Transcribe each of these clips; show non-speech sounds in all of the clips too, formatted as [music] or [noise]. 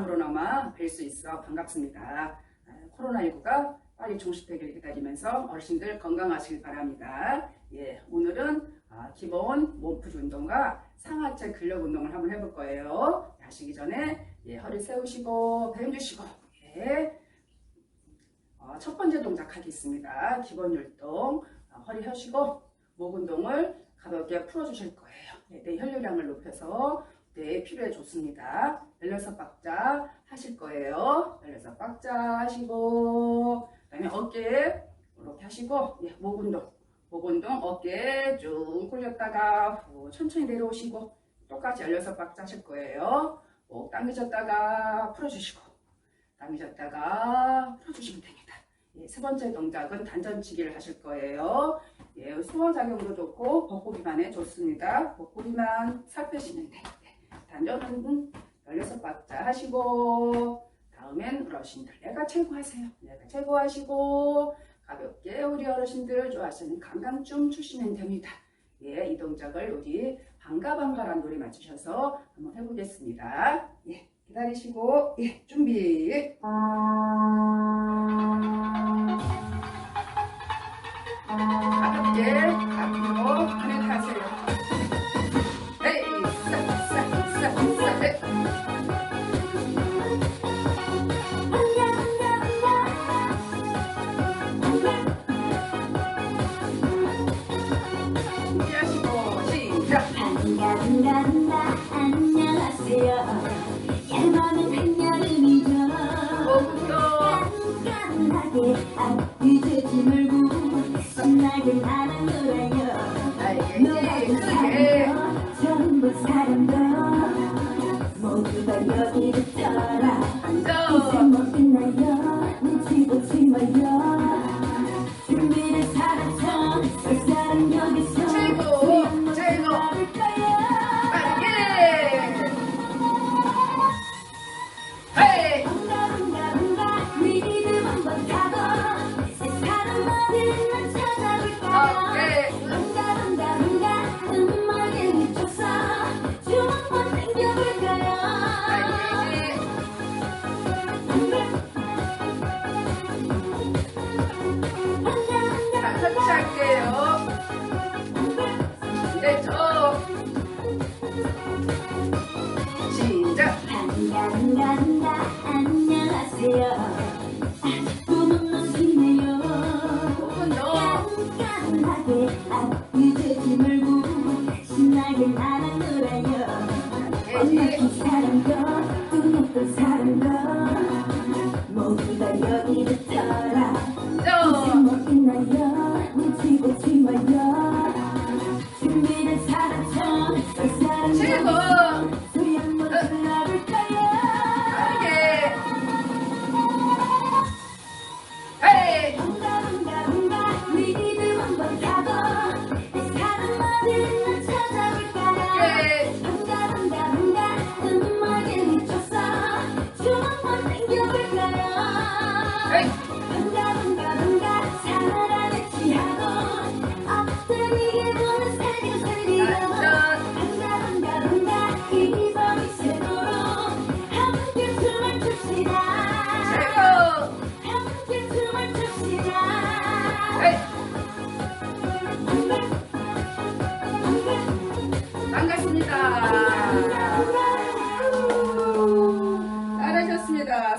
영상으로나마 뵐 수 있어 반갑습니다. 아, 코로나19가 빨리 종식되기를 기다리면서 어르신들 건강하시길 바랍니다. 예, 오늘은 아, 기본 몸푸기 운동과 상하체 근력 운동을 한번 해볼 거예요. 하시기 전에 예, 허리 세우시고 배 주시고 예. 어, 첫 번째 동작 하겠습니다. 기본 율동 어, 허리 펴시고 목 운동을 가볍게 풀어주실 거예요. 네, 내 혈류량을 높여서 네, 필요해 좋습니다. 16박자 하실 거예요. 16박자 하시고 그 다음에 어깨 이렇게 하시고 예, 목 운동 목 운동 어깨 쭉 굴렸다가 후, 천천히 내려오시고 똑같이 16박자 하실 거예요. 목 당기셨다가 풀어주시고 당기셨다가 풀어주시면 됩니다. 예, 세 번째 동작은 단전치기를 하실 거예요. 예, 수원작용도 좋고 벚고 비만에 좋습니다. 벚고 비만 살 빼시면 돼요. 네, 단전은 16박자 하시고 다음엔 어르신들 내가 최고 하세요. 내가 최고 하시고 가볍게 우리 어르신들 좋아하시는 강강춤 추시면 됩니다. 예, 이 동작을 우리 반가반가란 노래 맞추셔서 한번 해보겠습니다. 예, 기다리시고 예, 준비 가볍게 앞으로 하늘 타세요. it out.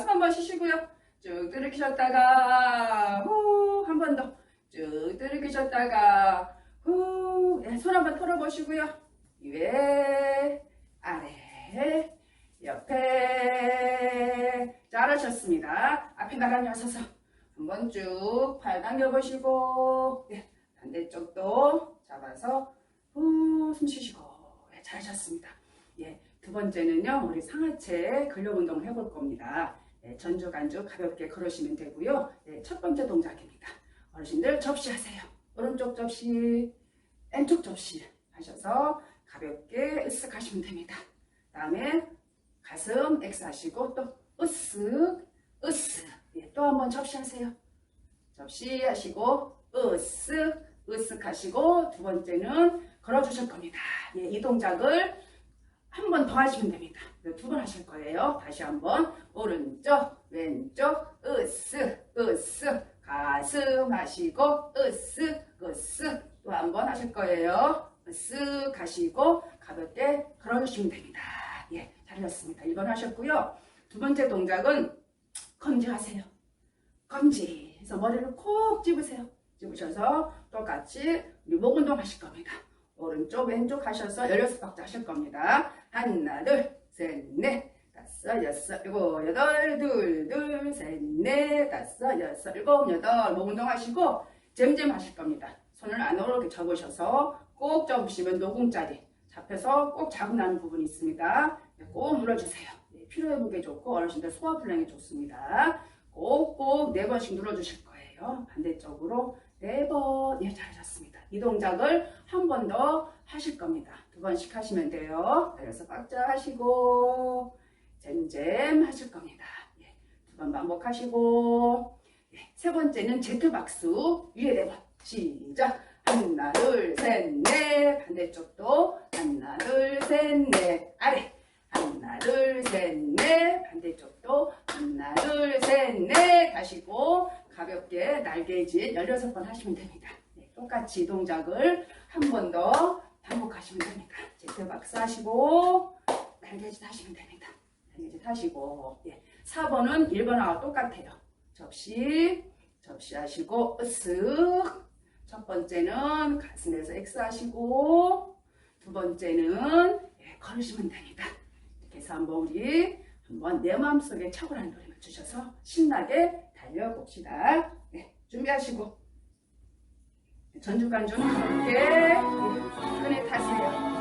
손 한번 쉬시고요. 쭉 들이키셨다가 후, 한 번 더. 쭉 들이키셨다가 후, 예, 손 한번 털어보시고요. 위에, 아래, 옆에. 잘하셨습니다. 앞에 나란히 하셔서 한번 쭉 팔 당겨보시고, 예, 반대쪽도 잡아서 후, 숨 쉬시고. 예, 잘하셨습니다. 예, 두 번째는요, 우리 상하체 근력 운동을 해볼 겁니다. 예, 전주 간주 가볍게 걸으시면 되고요. 예, 첫 번째 동작입니다. 어르신들 접시하세요. 오른쪽 접시, 왼쪽 접시 하셔서 가볍게 으쓱 하시면 됩니다. 다음에 가슴 X 하시고 또 으쓱, 으쓱. 예, 또 한번 접시하세요. 접시 하시고 으쓱, 으쓱 하시고 두 번째는 걸어주실 겁니다. 예, 이 동작을 한 번 더 하시면 됩니다. 두 번 하실 거예요. 다시 한번 오른쪽 왼쪽 으쓱 으쓱 가슴 하시고 으쓱 으쓱 또한 번 하실 거예요. 으쓱 하시고 가볍게 걸어주시면 됩니다. 예, 잘하셨습니다. 1번 하셨고요. 두 번째 동작은 검지 하세요. 검지 해서 머리를 콕 집으세요. 집으셔서 똑같이 목 운동 하실 겁니다. 오른쪽 왼쪽 하셔서 16박자 하실 겁니다. 하나 둘 셋 넷 다섯 여섯 일곱 여덟 둘 둘 셋 넷 다섯 여섯 일곱 여덟 목 운동 하시고 잼잼 하실 겁니다. 손을 안으로 이렇게 접으셔서 꼭 접으시면 노궁자리 잡혀서 꼭 자고 나는 부분이 있습니다. 네, 꼭 눌러주세요. 네, 피로 회복에 좋고 어르신들 소화 불량에 좋습니다. 꼭꼭 네 번씩 눌러주실 거예요. 반대쪽으로 네 번. 예, 잘하셨습니다. 이 동작을 한 번 더 하실 겁니다. 두 번씩 하시면 돼요. 그래서 박자 하시고 잼잼 하실 겁니다. 예, 두번 반복하시고 예, 세 번째는 제트 박수 위에 네 번. 시작. 하나 둘 셋 넷 반대쪽도 하나 둘 셋 넷 아래 하나 둘 셋 넷 반대쪽도 하나 둘 셋넷 하시고 가볍게 날개짓 16번 하시면 됩니다. 네, 똑같이 이 동작을 한 번 더 반복하시면 됩니다. 제트 박스 하시고 날개짓 하시면 됩니다. 날개짓 하시고 예. 4번은 1번하고 똑같아요. 접시 접시 하시고 으쓱 첫 번째는 가슴에서 X 하시고 두 번째는 예, 걸으시면 됩니다. 이렇게 해서 한번 우리 한번 내 마음속에 착오라는 노래 맞추셔서 신나게 달려봅시다. 네, 준비하시고 전주간좀 함께 예, 끈에 타세요.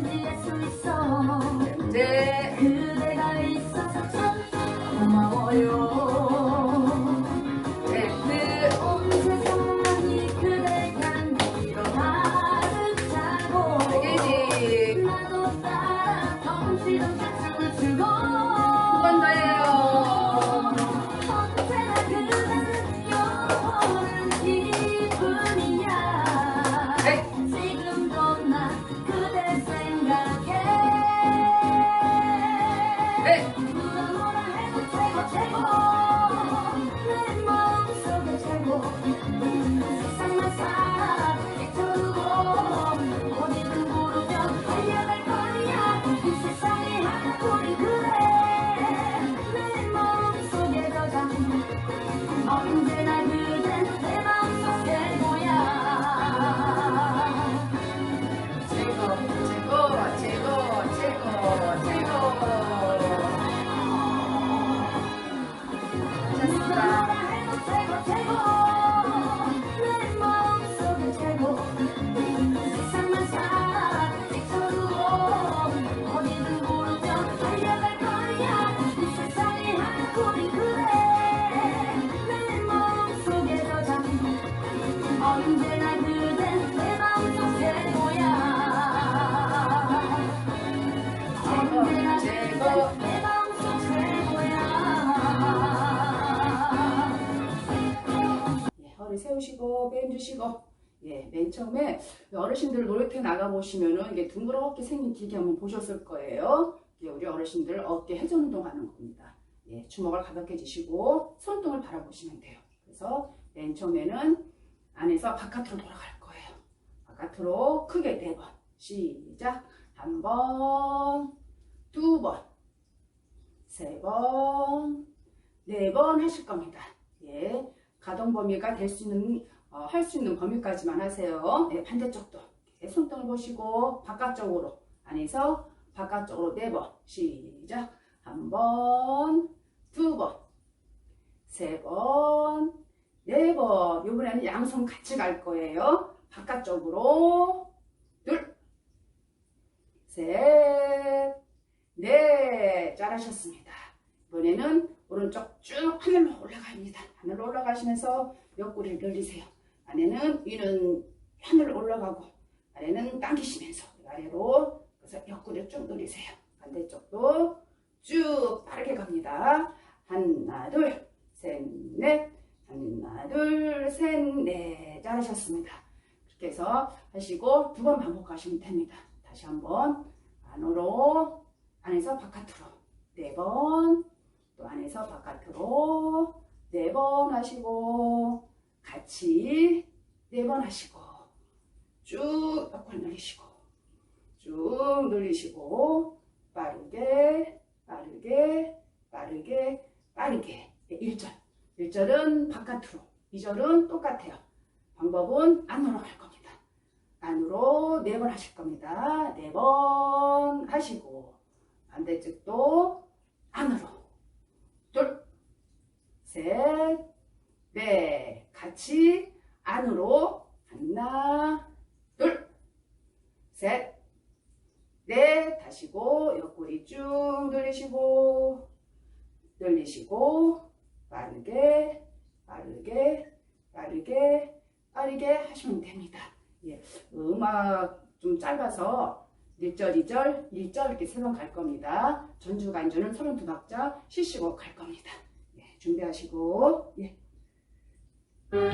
한수 있어 잼잼 그대가 있어서 참 고마워요 주시고 예, 맨 처음에 어르신들 놀이터 나가 보시면은 이게 둥그렇게 생긴 기계 한번 보셨을 거예요. 이게 우리 어르신들 어깨 회전 운동하는 겁니다. 예, 주먹을 가볍게 쥐시고 손등을 바라보시면 돼요. 그래서 맨 처음에는 안에서 바깥으로 돌아갈 거예요. 바깥으로 크게 네 번. 시작. 한 번, 두 번, 세 번, 네 번 하실 겁니다. 예. 가동 범위가 될 수 있는 어, 할수 있는 범위까지만 하세요. 네, 반대쪽도 손등을 보시고 바깥쪽으로 안에서 바깥쪽으로 네 번 시작 한 번, 두 번, 세 번, 네 번. 이번에는 양손 같이 갈 거예요. 바깥쪽으로 둘, 셋, 넷. 잘하셨습니다. 이번에는 오른쪽 쭉 하늘로 올라갑니다. 하늘로 올라가시면서 옆구리를 늘리세요. 안에는 위는 하늘로 올라가고 아래는 당기시면서 아래로 그래서 옆구리를 쭉 늘리세요. 반대쪽도 쭉 빠르게 갑니다. 하나 둘셋넷 하나 둘셋넷 잘하셨습니다. 그렇게 해서 하시고 두 번 반복하시면 됩니다. 다시 한번 안으로 안에서 바깥으로 네 번 또 안에서 바깥으로 네 번 하시고 같이 네 번 하시고 쭉 옆구리 늘리시고 쭉 늘리시고 빠르게 빠르게 빠르게 빠르게. 1절. 1절은 바깥으로 2절은 똑같아요. 방법은 안으로 갈 겁니다. 안으로 네 번 하실 겁니다. 네 번 하시고 반대쪽도 안으로. 둘 셋, 넷. 같이 안으로 하나, 둘, 셋, 넷. 다시고 옆구리 쭉 늘리시고 늘리시고 빠르게 빠르게 빠르게 빠르게 하시면 됩니다. 예, 음악 좀 짧아서 1절, 2절, 1절 이렇게 세 번 갈 겁니다. 전주 간주는 32박자 쉬시고 갈 겁니다. 예, 준비하시고 예. 가볍게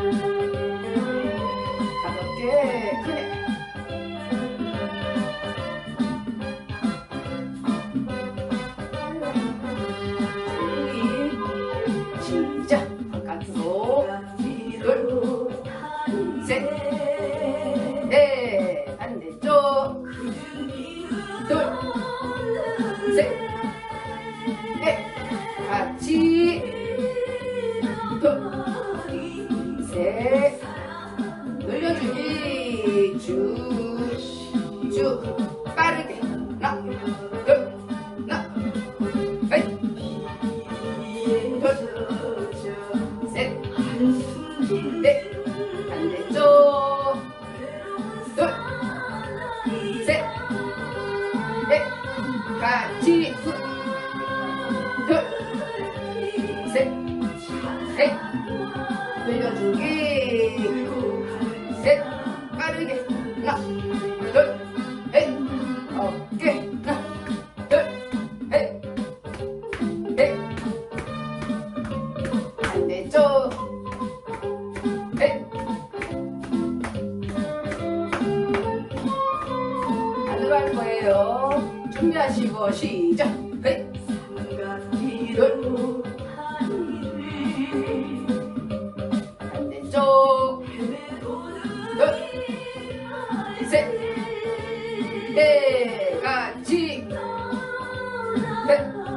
给 [laughs]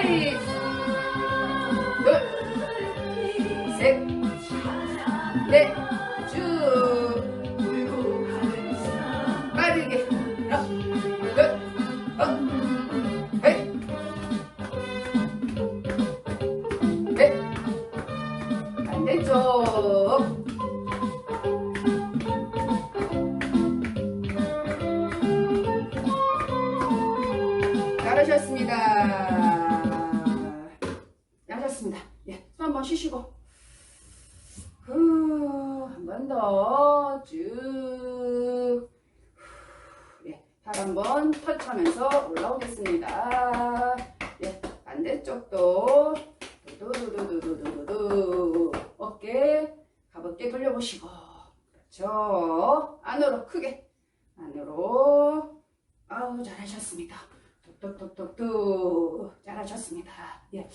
Hey! 팔 한번 터치하면서 올라오겠습니다. 예, 반대쪽도 두두두두두두두두 어깨 가볍게 돌려보시고 그렇죠. 안으로 크게 안으로 아우 잘하셨습니다. 톡톡톡톡톡 잘하셨습니다. 예,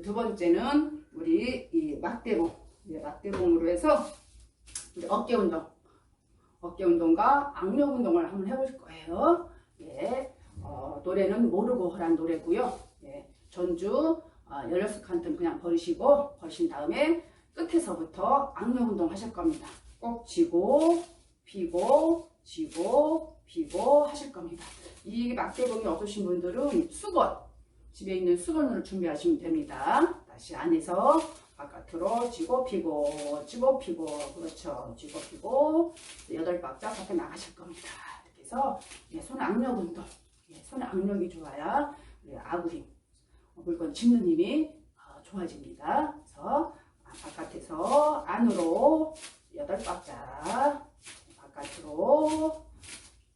두 번째는 우리 이 막대봉 예, 막대봉으로 해서 우리 어깨 운동 어깨 운동과 악력 운동을 한번 해볼 거예요. 예, 어, 노래는 모르고 하란 노래고요. 예, 전주 어, 16칸튼 그냥 버리시고 버리신 다음에 끝에서부터 악력 운동 하실 겁니다. 꼭 쥐고 피고 쥐고 피고 하실 겁니다. 이 막대봉이 없으신 분들은 수건 집에 있는 수건으로 준비하시면 됩니다. 다시 안에서 바깥으로 쥐고 피고 쥐고 피고 그렇죠. 쥐고 피고 여덟 박자 밖에 나가실 겁니다. 이렇게 해서 예, 손 악력 운동 예, 손 악력이 좋아야 우리 아구힘 물건 짚는 힘이 어, 좋아집니다. 그래서 아, 바깥에서 안으로 여덟 박자 바깥으로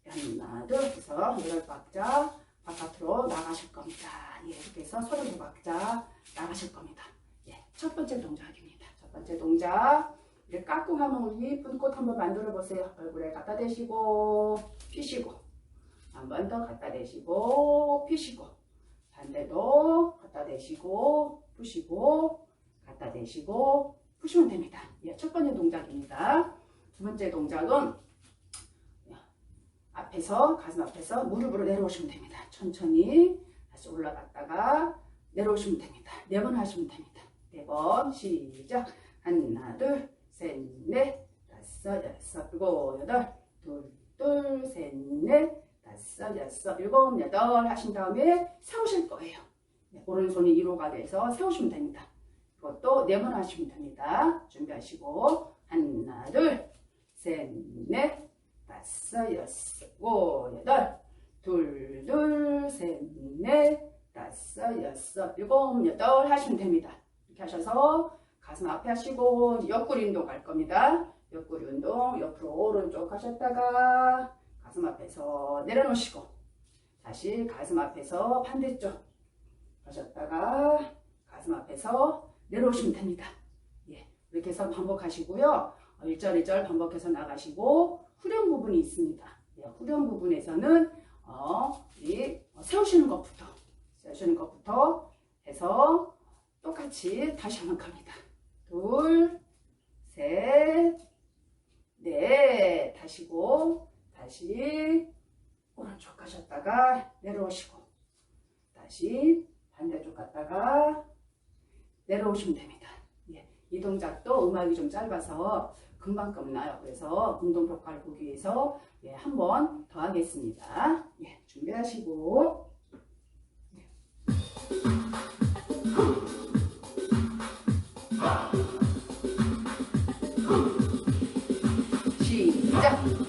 하나 둘 해서 여덟 박자 바깥으로 나가실 겁니다. 예, 이렇게 해서 서른 두 박자 나가실 겁니다. 예, 첫 번째 동작입니다. 첫 번째 동작 이렇게 깎고 하면 예쁜 꽃 한번 만들어 보세요. 얼굴에 갖다 대시고 피시고 한 번 더 갖다 대시고 피시고 반대도 갖다 대시고 푸시고 갖다 대시고 푸시면 됩니다. 예, 첫 번째 동작입니다. 두 번째 동작은 앞에서 가슴 앞에서 무릎으로 내려오시면 됩니다. 천천히 다시 올라갔다가 내려오시면 됩니다. 네 번 하시면 됩니다. 네 번. 시작. 하나 둘 셋 넷. 다섯 여섯 일곱 여덟. 둘둘 셋 넷. 다섯 여섯 일곱 여덟 하신 다음에 세우실 거예요. 네, 오른손이 1호가 돼서 세우시면 됩니다. 이것도 네 번 하시면 됩니다. 준비하시고. 하나 둘 셋 넷. 다섯, 여섯, 오, 여덟, 둘, 둘, 셋, 넷, 다섯, 여섯, 일곱, 여덟 하시면 됩니다. 하셔서 가슴 앞에 하시고 옆구리 운동 갈 겁니다. 옆구리 운동 옆으로 오른쪽 하셨다가 가슴 앞에서 내려놓으시고 다시 가슴 앞에서 반대쪽 하셨다가 가슴 앞에서 내려오시면 됩니다. 예, 이렇게 해서 반복하시고요. 1절 1절 반복해서 나가시고 후렴 부분이 있습니다. 예, 후렴 부분에서는 어, 이 세우시는 것부터 세우시는 것부터 해서 똑같이 다시 한번 갑니다. 둘, 셋, 넷 하시고 다시 오른쪽 가셨다가 내려오시고 다시 반대쪽 갔다가 내려오시면 됩니다. 예, 이 동작도 음악이 좀 짧아서 금방 끝나요. 그래서 운동 효과를 보기 위해서 예, 한 번 더 하겠습니다. 예, 준비하시고 시작!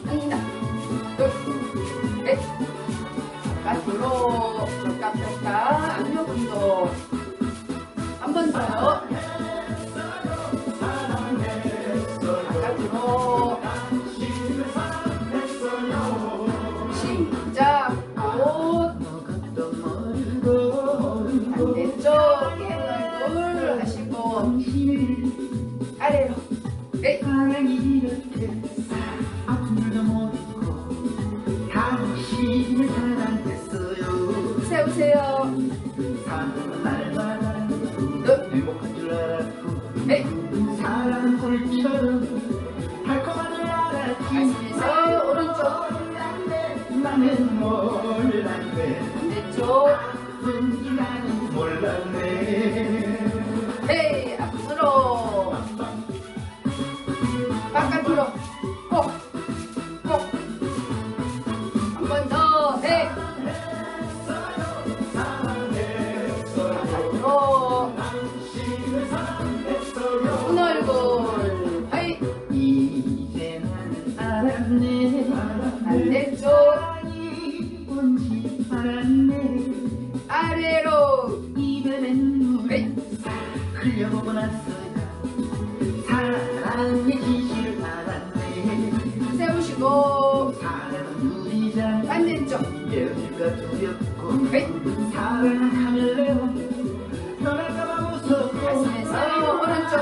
말씀에서 오른쪽.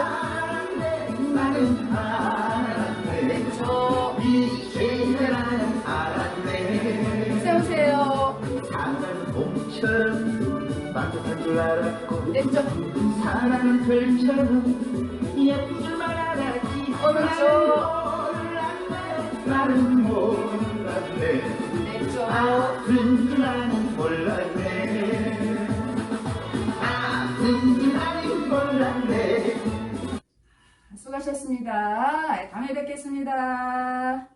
세우세요. 왼쪽. 사랑은 별처럼 예쁜 줄만 알았지 오른쪽 나는 몰랐네. 왼쪽. 아픈 줄 아는 몰랐네. 수고하셨습니다. 네, 다음에 뵙겠습니다.